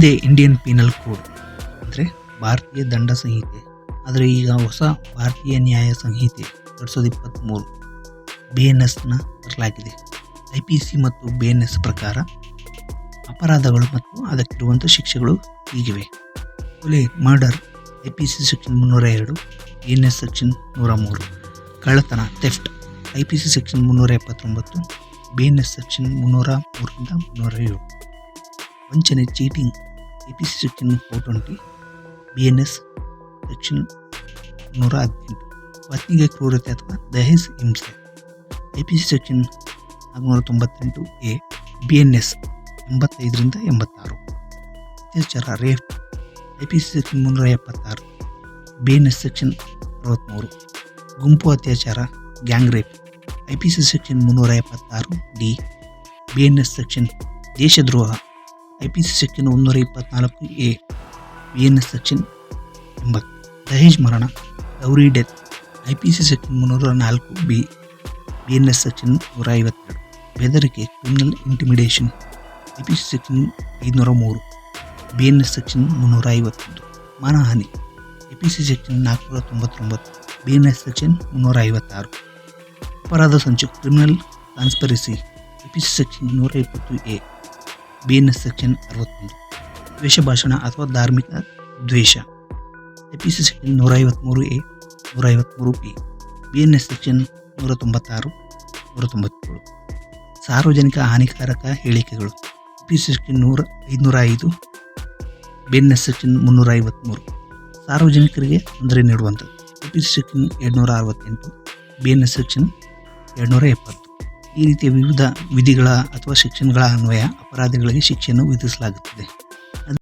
ಹಿಂದೆ Indian penal code ಅಂದರೆ ಭಾರತೀಯ ದಂಡ ಸಂಹಿತೆ. ಆದರೆ ಈಗ ಹೊಸ ಭಾರತೀಯ ನ್ಯಾಯ ಸಂಹಿತೆ ಎರಡು ಸಾವಿರದ ಇಪ್ಪತ್ತ್ಮೂರು ಬಿ ಎನ್ ಎಸ್ನ ತರಲಾಗಿದೆ. ಐ ಪಿ ಸಿ ಮತ್ತು ಬಿ ಎನ್ ಎಸ್ ಪ್ರಕಾರ ಅಪರಾಧಗಳು ಮತ್ತು ಅದಕ್ಕಿರುವಂಥ ಶಿಕ್ಷೆಗಳು ಹೀಗಿವೆ. ಕೊಲೆ murder I P C section ಮುನ್ನೂರ ಎರಡು ಬಿ ಎನ್ ಎಸ್ ಸೆಕ್ಷನ್ ನೂರ ಮೂರು. ಕಳ್ಳತನ theft I P C section ಮುನ್ನೂರ ಎಪ್ಪತ್ತೊಂಬತ್ತು ಬಿ ಎನ್ ಎಸ್ ಸೆಕ್ಷನ್ ಮುನ್ನೂರ ಮೂರರಿಂದ ಮುನ್ನೂರ ಏಳು. ವಂಚನೆ cheating I P C section four twenty B N S section ನೂರ ಹದಿನೆಂಟು ಪತ್ನಿಗೆ ಕ್ರೂರತೆ ಅಥವಾ ದಹೇಜ್ ಹಿಂಸೆ ಐ ಪಿ ಸಿ ಸೆಕ್ಷನ್ ನಾಲ್ಕುನೂರ ತೊಂಬತ್ತೆಂಟು ಎ ಬಿ ಎನ್ ಎಸ್ ಎಂಬತ್ತೈದರಿಂದ ಎಂಬತ್ತಾರು ಅತ್ಯಾಚಾರ rape I P C section ಮುನ್ನೂರ ಎಪ್ಪತ್ತಾರು ಬಿ ಎನ್ ಎಸ್ ಸೆಕ್ಷನ್ ಅರವತ್ತ್ಮೂರು ಗುಂಪು ಅತ್ಯಾಚಾರ gang rape I P C section ಮುನ್ನೂರ ಎಪ್ಪತ್ತಾರು D B N S section ದೇಶದ್ರೋಹ I P C section ಒಂದೂರ ಇಪ್ಪತ್ನಾಲ್ಕು A B N S section ಎಂಬತ್ತು ದಹೇಜ್ ಮರಣ, dowry death I P C section ಮುನ್ನೂರ ನಾಲ್ಕು B B N S section ನೂರ ಐವತ್ತೆರಡು. ಬೆದರಿಕೆ criminal intimidation I P C section ಐದುನೂರ ಮೂರು ಬಿ ಎನ್ ಎಸ್ ಸೆಕ್ಷನ್ ಮುನ್ನೂರ ಐವತ್ತೊಂದು. ಮಾನಹಾನಿ, ಐ ಪಿ ಸಿ ಸೆಕ್ಷನ್ ನಾಲ್ಕುನೂರ ತೊಂಬತ್ತೊಂಬತ್ತು ಬಿ ಎನ್ ಎಸ್ ಸೆಕ್ಷನ್ ಮುನ್ನೂರ ಐವತ್ತಾರು. ಅಪರಾಧ ಸಂಚು criminal conspiracy I P C section ನೂರ ಇಪ್ಪತ್ತು A B N S section ಅರವತ್ತೊಂದು. ದ್ವೇಷ ಭಾಷಣ ಅಥವಾ ಧಾರ್ಮಿಕ ದ್ವೇಷ. ಎ ಪಿ ಸಿ ಸೆಕ್ಷನ್ ನೂರ ಐವತ್ತ್ಮೂರು ಎ ನೂರ ಐವತ್ತ್ಮೂರು B. B N S section ನೂರ ತೊಂಬತ್ತಾರು ನೂರ ತೊಂಬತ್ತೇಳು ಸಾರ್ವಜನಿಕ ಹಾನಿಕಾರಕ ಹೇಳಿಕೆಗಳು. ಎ ಪಿ ಸಿ ಸೆಕ್ಷನ್ ನೂರ ಐದುನೂರ ಐದು ಬಿ ಎನ್ ಎಸ್ ಸೆಕ್ಷನ್ ಮುನ್ನೂರ ಐವತ್ತ್ಮೂರು ಸಾರ್ವಜನಿಕರಿಗೆ ತೊಂದರೆ ನೀಡುವಂಥದ್ದು. ಎ ಪಿ ಸಿ ಸೆಕ್ಷನ್ ಎರಡುನೂರ ಅರವತ್ತೆಂಟು ಬಿ ಎನ್ ಎಸ್ ಸೆಕ್ಷನ್ ಎರಡುನೂರ ಎಪ್ಪತ್ತು ಈ ರೀತಿಯ ವಿವಿಧ ವಿಧಿಗಳ ಅಥವಾ ಶಿಕ್ಷಣಗಳ ಅನ್ವಯ ಅಪರಾಧಿಗಳಿಗೆ ಶಿಕ್ಷೆಯನ್ನು ವಿಧಿಸಲಾಗುತ್ತದೆ.